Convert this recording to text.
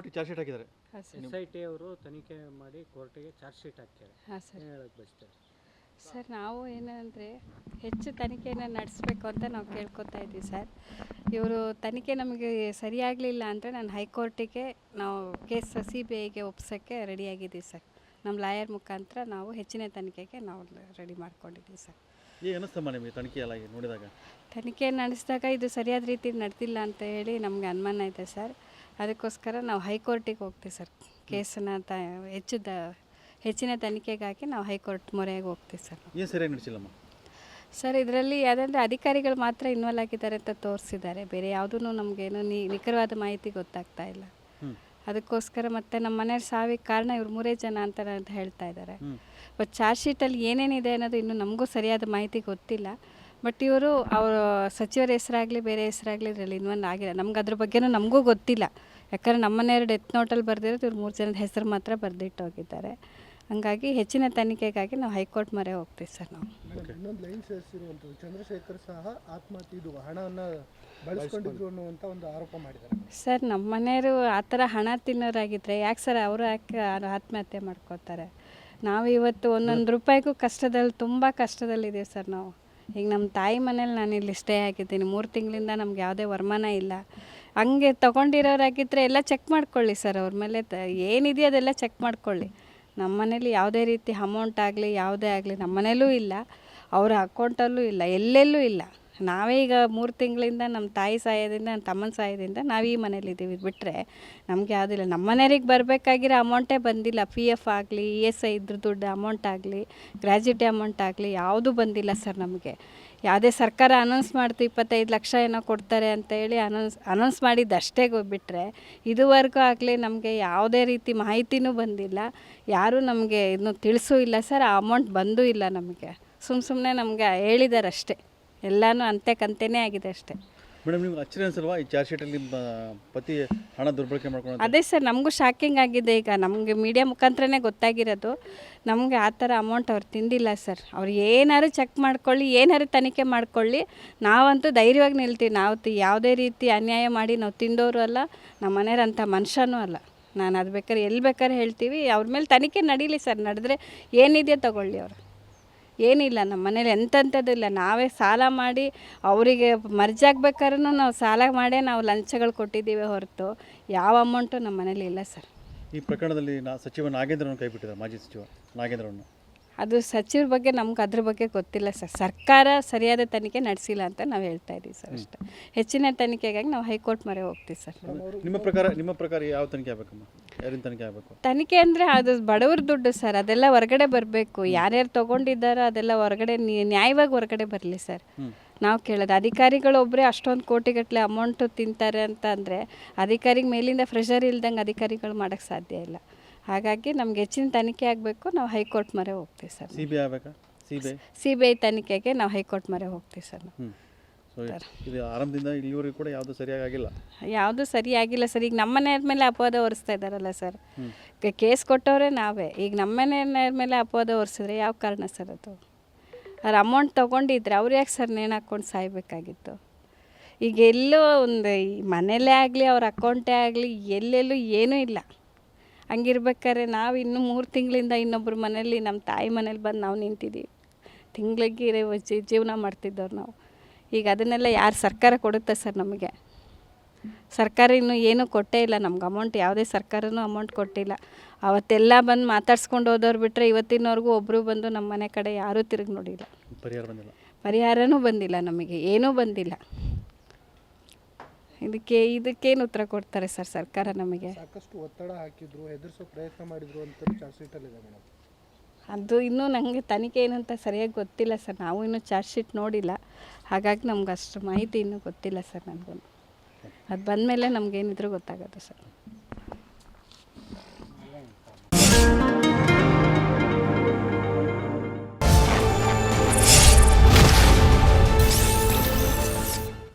ಕೋರ್ಟಿಗೆ charge sheet ಹಾಕಿದ್ದಾರೆ. ಹಾಂ ಸರ್. ಎಸ್ ಐ ಟಿ ಅವರು ತನಿಖೆ ಮಾಡಿ ಕೋರ್ಟಿಗೆ ಚಾರ್ಜ್ ಶೀಟ್ ಹಾಕ್ತಾರೆ ಹಾಂ ಸರ್. ಏನು ಹೇಳಕ್ ಬಯಸ್ತಾರೆ ಸರ್? ನಾವು ಏನಂದರೆ ಹೆಚ್ಚು ತನಿಖೆನ ನಡೆಸಬೇಕು ಅಂತ ನಾವು ಕೇಳ್ಕೊತಾ ಇದ್ದೀವಿ ಸರ್. ಇವರು ತನಿಖೆ ನಮಗೆ ಸರಿಯಾಗಲಿಲ್ಲ ಅಂದರೆ ನಾನು ಹೈಕೋರ್ಟಿಗೆ ನಾವು ಕೇಸ್ ಸಿ ಬಿ ಐಗೆ ಒಪ್ಸೋಕ್ಕೆ ರೆಡಿಯಾಗಿದ್ದೀವಿ ಸರ್. ನಮ್ಮ ಲಾಯರ್ ಮುಖಾಂತರ ನಾವು ಹೆಚ್ಚಿನ ತನಿಖೆಗೆ ನಾವು ರೆಡಿ ಮಾಡ್ಕೊಂಡಿದ್ದೀವಿ ಸರ್. ಏನಿಸ್ತಮ್ಮ ನಿಮಗೆ ತನಿಖೆ ಎಲ್ಲ ನೋಡಿದಾಗ? ತನಿಖೆ ನಡೆಸಿದಾಗ ಇದು ಸರಿಯಾದ ರೀತಿ ನಡೆದಿಲ್ಲ ಅಂತ ಹೇಳಿ ನಮಗೆ ಅನುಮಾನ ಇದೆ ಸರ್. ಅದಕ್ಕೋಸ್ಕರ ನಾವು ಹೈಕೋರ್ಟಿಗೆ ಹೋಗ್ತೀವಿ ಸರ್. ಕೇಸನ್ನು ತ ಹೆಚ್ಚು ದ ಹೆಚ್ಚಿನ ತನಿಖೆಗಾಗಿ ನಾವು ಹೈಕೋರ್ಟ್ ಮೊರೆಗೆ ಹೋಗ್ತೀವಿ ಸರ್. ಏನು ಸರಿಯಾಗಿ ನಡೆಸಿಲ್ಲಮ್ಮ? ಸರ್ ಇದರಲ್ಲಿ ಯಾವುದಂದ್ರೆ ಅಧಿಕಾರಿಗಳು ಮಾತ್ರ ಇನ್ವಾಲ್ವ್ ಆಗಿದ್ದಾರೆ ಅಂತ ತೋರಿಸಿದ್ದಾರೆ. ಬೇರೆ ಯಾವುದೂ ನಮಗೇನು ನಿ ನಿಖರವಾದ ಮಾಹಿತಿ ಗೊತ್ತಾಗ್ತಾ ಇಲ್ಲ. ಅದಕ್ಕೋಸ್ಕರ ಮತ್ತೆ ನಮ್ಮ ಮನೆಯವ್ರ ಸಾವಿಗೆ ಕಾರಣ ಇವ್ರು ಮೂರೇ ಜನ ಅಂತ ಅಂತ ಹೇಳ್ತಾ ಇದ್ದಾರೆ. ಬಟ್ ಚಾರ್ಜ್ ಶೀಟಲ್ಲಿ ಏನೇನಿದೆ ಅನ್ನೋದು ಇನ್ನೂ ನಮಗೂ ಸರಿಯಾದ ಮಾಹಿತಿ ಗೊತ್ತಿಲ್ಲ. ಬಟ್ ಇವರು ಅವರ ಸಚಿವರ ಹೆಸರಾಗಲಿ ಬೇರೆ ಹೆಸರಾಗಲಿ ಇದರಲ್ಲಿ ಇನ್ವಾಲ್ವ್ ಆಗಿಲ್ಲ. ನಮ್ಗೆ ಅದ್ರ ಬಗ್ಗೆನೂ ನಮಗೂ ಗೊತ್ತಿಲ್ಲ. ಯಾಕಂದರೆ ನಮ್ಮ ಮನೆಯವ್ರು ಡೆತ್ ನೋಟಲ್ಲಿ ಬರೆದಿರೋದು ಇವ್ರು ಮೂರು ಜನದ ಹೆಸರು ಮಾತ್ರ ಬರೆದಿಟ್ಟು ಹೋಗಿದ್ದಾರೆ. ಹಂಗಾಗಿ ಹೆಚ್ಚಿನ ತನಿಖೆಗಾಗಿ ನಾವು ಹೈಕೋರ್ಟ್ ಮೊರೆ ಹೋಗ್ತೀವಿ ಸರ್ ನಾವು. ಇನ್ನೊಂದು ಲೈನ್ ಸೇರಿಸಿರುವಂಥದ್ದು ಚಂದ್ರಶೇಖರ್ ಸಹ ಆತ್ಮಹತ್ಯೆ ಇದು ಹಣವನ್ನು ಬಳಸ್ಕೊಂಡಿದ್ರು ಅನ್ನುವಂಥ ಒಂದು ಆರೋಪ ಮಾಡಿದ್ದಾರೆ. ಸರ್ ನಮ್ಮ ಮನೆಯವರು ಆ ಥರ ಹಣ ತಿನ್ನೋರಾಗಿದ್ದರೆ ಯಾಕೆ ಸರ್ ಅವರು ಯಾಕೆ ಆತ್ಮಹತ್ಯೆ ಮಾಡ್ಕೋತಾರೆ ನಾವು ಇವತ್ತು ಒಂದೊಂದು ರೂಪಾಯಿಗೂ ಕಷ್ಟದಲ್ಲಿ ತುಂಬ ಕಷ್ಟದಲ್ಲಿದ್ದೀವಿ ಸರ್ ನಾವು. ಈಗ ನಮ್ಮ ತಾಯಿ ಮನೇಲಿ ನಾನು ಇಲ್ಲಿ ಸ್ಟೇ ಆಗಿದ್ದೀನಿ. ಮೂರು ತಿಂಗಳಿಂದ ನಮ್ಗೆ ಯಾವುದೇ ವರಮಾನ ಇಲ್ಲ. ಹಂಗೆ ತೊಗೊಂಡಿರೋರಾಗಿದ್ದರೆ ಎಲ್ಲ ಚೆಕ್ ಮಾಡ್ಕೊಳ್ಳಿ ಸರ್ ಅವ್ರ ಮೇಲೆ ತ, ಏನಿದೆಯೋ ಅದೆಲ್ಲ ಚೆಕ್ ಮಾಡ್ಕೊಳ್ಳಿ. ನಮ್ಮ ಮನೇಲಿ ಯಾವುದೇ ರೀತಿ ಅಮೌಂಟ್ ಆಗಲಿ, ಯಾವುದೇ ಆಗಲಿ, ನಮ್ಮ ಮನೇಲೂ ಇಲ್ಲ. ಅವರ ಅಕೌಂಟಲ್ಲೂ ಇಲ್ಲ, ಎಲ್ಲೆಲ್ಲೂ ಇಲ್ಲ. ನಾವೇ ಈಗ ಮೂರು ತಿಂಗಳಿಂದ ನಮ್ಮ ತಾಯಿ ಸಹಾಯದಿಂದ, ನಮ್ಮ ತಮ್ಮನ ಸಹಾಯದಿಂದ ನಾವು ಈ ಮನೇಲಿದ್ದೀವಿ ಬಿಟ್ಟರೆ ನಮಗೆ ಯಾವುದಿಲ್ಲ ನಮ್ಮ ಮನೆಯವ್ರಿಗೆ ಬರಬೇಕಾಗಿರೋ ಅಮೌಂಟೇ ಬಂದಿಲ್ಲ. ಪಿ ಎಫ್ ಆಗಲಿ ಇ ಎಸ್ ಐ ಇದ್ರ ದುಡ್ಡು ಅಮೌಂಟ್ ಆಗಲಿ ಗ್ರ್ಯಾಜುಟಿ ಅಮೌಂಟ್ ಆಗಲಿ ಯಾವುದೂ ಬಂದಿಲ್ಲ ಸರ್ ನಮಗೆ. ಯಾವುದೇ ಸರ್ಕಾರ ಅನೌನ್ಸ್ ಮಾಡ್ತು ಇಪ್ಪತ್ತೈದು ಲಕ್ಷ ಏನೋ ಕೊಡ್ತಾರೆ ಅಂತ ಹೇಳಿ ಅನೌನ್ಸ್ ಅನೌನ್ಸ್ ಮಾಡಿದ್ದು ಅಷ್ಟೇ ಬಿಟ್ಟರೆ ಇದುವರೆಗೂ ಆಗಲಿ ನಮಗೆ ಯಾವುದೇ ರೀತಿ ಮಾಹಿತಿನೂ ಬಂದಿಲ್ಲ. ಯಾರೂ ನಮಗೆ ಇನ್ನೂ ತಿಳಿಸೂ ಇಲ್ಲ ಸರ್ ಆ ಅಮೌಂಟ್ ಬಂದೂ ಇಲ್ಲ ನಮಗೆ. ಸುಮ್ಮ ಸುಮ್ಮನೆ ನಮಗೆ ಹೇಳಿದಾರಷ್ಟೇ. ಎಲ್ಲನೂ ಅಂತೆ ಕಂತೇನೆ ಆಗಿದೆ ಅಷ್ಟೇ. ಮೇಡಮ್ ನಿಮ್ಗೆ ಅಚ್ಚರಿ ಅನ್ಸಲ್ವಾ? ಈ ಚಾರ್ಜ್ ಶೀಟಲ್ಲಿ ನಿಮ್ಮ ಪತಿ ಹಣ ದುರ್ಬಳಕೆ ಮಾಡ್ಕೊಂಡು ಅದೇ ಸರ್ ನಮಗೂ ಶಾಕಿಂಗ್ ಆಗಿದೆ ಈಗ. ನಮಗೆ ಮೀಡಿಯಾ ಮುಖಾಂತರನೇ ಗೊತ್ತಾಗಿರೋದು. ನಮಗೆ ಆ ಥರ ಅಮೌಂಟ್ ಅವ್ರು ತಿಂದಿಲ್ಲ ಸರ್. ಅವ್ರು ಏನಾದ್ರು ಚೆಕ್ ಮಾಡ್ಕೊಳ್ಳಿ ಏನಾದ್ರು ತನಿಖೆ ಮಾಡ್ಕೊಳ್ಳಿ. ನಾವಂತೂ ಧೈರ್ಯವಾಗಿ ನಿಲ್ತೀವಿ. ನಾವು ಯಾವುದೇ ರೀತಿ ಅನ್ಯಾಯ ಮಾಡಿ ನಾವು ತಿಂದವರು ಅಲ್ಲ ನಮ್ಮ ಮನೆಯವ್ರಂಥ ಮನುಷ್ಯನೂ ಅಲ್ಲ. ನಾನು ಅದು ಬೇಕಾದ್ರೆ ಎಲ್ಲಿ ಬೇಕಾದ್ರೆ ಹೇಳ್ತೀವಿ. ಅವ್ರ ಮೇಲೆ ತನಿಖೆ ನಡೀಲಿ ಸರ್. ನಡೆದ್ರೆ ಏನಿದೆಯೋ ತಗೊಳ್ಳಿ ಅವರು. ಏನಿಲ್ಲ ನಮ್ಮ ಮನೇಲಿ ಎಂಥಂಥದ್ದಿಲ್ಲ ನಾವೇ ಸಾಲ ಮಾಡಿ ಅವರಿಗೆ ಮರ್ಜ್ ಆಗ್ಬೇಕಾದ್ರೂ ನಾವು ಸಾಲ ಮಾಡೇ ನಾವು ಲಂಚಗಳು ಕೊಟ್ಟಿದ್ದೀವಿ ಹೊರತು. ಯಾವ ಅಮೌಂಟು ನಮ್ಮ ಮನೇಲಿ ಇಲ್ಲ ಸರ್. ಈ ಪ್ರಕರಣದಲ್ಲಿ ನಾ ಸಚಿವ ನಾಗೇಂದ್ರವನ್ನು ಕೈ ಬಿಟ್ಟಿದ್ದಾರೆ ಮಾಜಿ ಸಚಿವ ನಾಗೇಂದ್ರವನ್ನು ಅದು ಸಚಿವರ ಬಗ್ಗೆ ನಮ್ಗೆ ಅದ್ರ ಬಗ್ಗೆ ಗೊತ್ತಿಲ್ಲ ಸರ್. ಸರ್ಕಾರ ಸರಿಯಾದ ತನಿಖೆ ನಡೆಸಿಲ್ಲ ಅಂತ ನಾವು ಹೇಳ್ತಾ ಇದ್ದೀವಿ ಸರ್ ಅಷ್ಟೇ. ಹೆಚ್ಚಿನ ತನಿಖೆಗಾಗಿ ನಾವು ಹೈಕೋರ್ಟ್ ಮೊರೆ ಹೋಗ್ತೀವಿ ಸರ್. ನಿಮ್ಮ ಪ್ರಕಾರ ನಿಮ್ಮ ಪ್ರಕಾರ ಯಾವ ತನಿಖೆ ಆಗಬೇಕಮ್ಮ? ಯಾರಿಂದ ತನಿಖೆ ಆಗಬೇಕು? ತನಿಖೆ ಅಂದರೆ ಅದು ಬಡವ್ರ ದುಡ್ಡು ಸರ್ ಅದೆಲ್ಲ ಹೊರಗಡೆ ಬರಬೇಕು. ಯಾರ್ಯಾರು ತಗೊಂಡಿದ್ದಾರೋ ಅದೆಲ್ಲ ಹೊರಗಡೆ ನ್ಯಾಯವಾಗಿ ಹೊರಗಡೆ ಬರಲಿ ಸರ್. ನಾವು ಕೇಳೋದು ಅಧಿಕಾರಿಗಳು ಒಬ್ಬರೇ ಅಷ್ಟೊಂದು ಕೋಟಿಗಟ್ಟಲೆ ಅಮೌಂಟು ತಿಂತಾರೆ ಅಂತ ಅಂದರೆ ಅಧಿಕಾರಿಗೆ ಮೇಲಿಂದ ಪ್ರೆಷರ್ ಇಲ್ದಂಗೆ ಅಧಿಕಾರಿಗಳು ಮಾಡೋಕ್ಕೆ ಸಾಧ್ಯ ಇಲ್ಲ. ಹಾಗಾಗಿ ನಮ್ಗೆ ಹೆಚ್ಚಿನ ತನಿಖೆ ಆಗಬೇಕು ನಾವು ಹೈಕೋರ್ಟ್ ಮೊರೆ ಹೋಗ್ತೀವಿ sir. C B I ಆಗಬೇಕಾ? C B I? ತನಿಖೆಗೆ ನಾವು ಹೈಕೋರ್ಟ್ ಮೊರೆ ಹೋಗ್ತೀವಿ ಸರ್. ನಾವು ಸೊ ಇದು ಆರಂಭದಿಂದ ಇಲ್ಲಿವರೆಗೂ ಕೂಡ ಯಾವುದು ಸರಿಯಾಗಿ ಆಗಿಲ್ಲ. ಯಾವುದು ಸರಿಯಾಗಿಲ್ಲ ಸರ್. ಈಗ ನಮ್ಮ ಮನೆಯವ್ರ ಮೇಲೆ ಅಪವಾದ ಹೊರಿಸ್ತಾ ಇದ್ದಾರಲ್ಲ ಸರ್. ಕೇಸ್ ಕೊಟ್ಟವರೇ ನಾವೇ. ಈಗ ನಮ್ಮ ಮನೆಯವ್ರ ಮೇಲೆ ಅಪವಾದ ಹೊರಿಸಿದ್ರೆ ಯಾವ ಕಾರಣ ಸರ್ ಅದು? ಅವ್ರ ಅಮೌಂಟ್ ತೊಗೊಂಡಿದ್ರೆ ಅವ್ರು ಯಾಕೆ ಸರ್ ನೇಣು ಹಾಕ್ಕೊಂಡು ಸಾಯ್ಬೇಕಾಗಿತ್ತು? ಈಗ ಎಲ್ಲೋ ಒಂದು ಈ ಮನೇಲೇ ಆಗಲಿ ಅವ್ರ ಅಕೌಂಟೇ ಆಗಲಿ ಎಲ್ಲೆಲ್ಲೂ ಏನೂ ಇಲ್ಲ. ಹಂಗಿರ್ಬೇಕಾದ್ರೆ ನಾವು ಇನ್ನೂ ಮೂರು ತಿಂಗಳಿಂದ ಇನ್ನೊಬ್ಬರ ಮನೇಲಿ ನಮ್ಮ ತಾಯಿ ಮನೇಲಿ ಬಂದು ನಾವು ನಿಂತಿದ್ದೀವಿ. ತಿಂಗಳಿಗೆ ಜೀವನ ಮಾಡ್ತಿದ್ದವ್ರು ನಾವು. ಈಗ ಅದನ್ನೆಲ್ಲ ಯಾರು ಸರ್ಕಾರ ಕೊಡುತ್ತೆ ಸರ್ ನಮಗೆ? ಸರ್ಕಾರ ಇನ್ನೂ ಏನೂ ಕೊಟ್ಟೇ ಇಲ್ಲ. ನಮ್ಗೆ ಅಮೌಂಟ್ ಯಾವುದೇ ಸರ್ಕಾರನೂ ಅಮೌಂಟ್ ಕೊಟ್ಟಿಲ್ಲ. ಅವತ್ತೆಲ್ಲ ಬಂದು ಮಾತಾಡ್ಸ್ಕೊಂಡು ಹೋದವ್ರು ಬಿಟ್ಟರೆ ಇವತ್ತಿನವರೆಗೂ ಒಬ್ಬರು ಬಂದು ನಮ್ಮ ಮನೆ ಕಡೆ ಯಾರೂ ತಿರುಗಿ ನೋಡಿಲ್ಲ. ಪರಿಹಾರ ಬಂದಿಲ್ಲ. ಪರಿಹಾರನೂ ಬಂದಿಲ್ಲ ನಮಗೆ. ಏನೂ ಬಂದಿಲ್ಲ. ಇದಕ್ಕೆ ಇದಕ್ಕೇನು ಉತ್ತರ ಕೊಡ್ತಾರೆ ಸರ್ ಸರ್ಕಾರ ನಮಗೆ? ಸಾಕಷ್ಟು ಒತ್ತಡ ಹಾಕಿದ್ರು ಹೆದರಿಸೋ ಪ್ರಯತ್ನ ಮಾಡಿದ್ರು ಅಂತ ಚಾರ್ಜ್ ಶೀಟಲ್ಲಿದೆ ಮೇಡಮ್. ಅದು ಇನ್ನೂ ನನಗೆ ತನಿಖೆ ಏನಂತ ಸರಿಯಾಗಿ ಗೊತ್ತಿಲ್ಲ ಸರ್. ನಾವು ಇನ್ನೂ ಚಾರ್ಜ್ ಶೀಟ್ ನೋಡಿಲ್ಲ. ಹಾಗಾಗಿ ನಮ್ಗೆ ಅಷ್ಟು ಮಾಹಿತಿ ಇನ್ನೂ ಗೊತ್ತಿಲ್ಲ ಸರ್ ನನಗೂ ಅದು ಬಂದಮೇಲೆ ನಮಗೇನಿದ್ರೂ ಗೊತ್ತಾಗೋದು ಸರ್.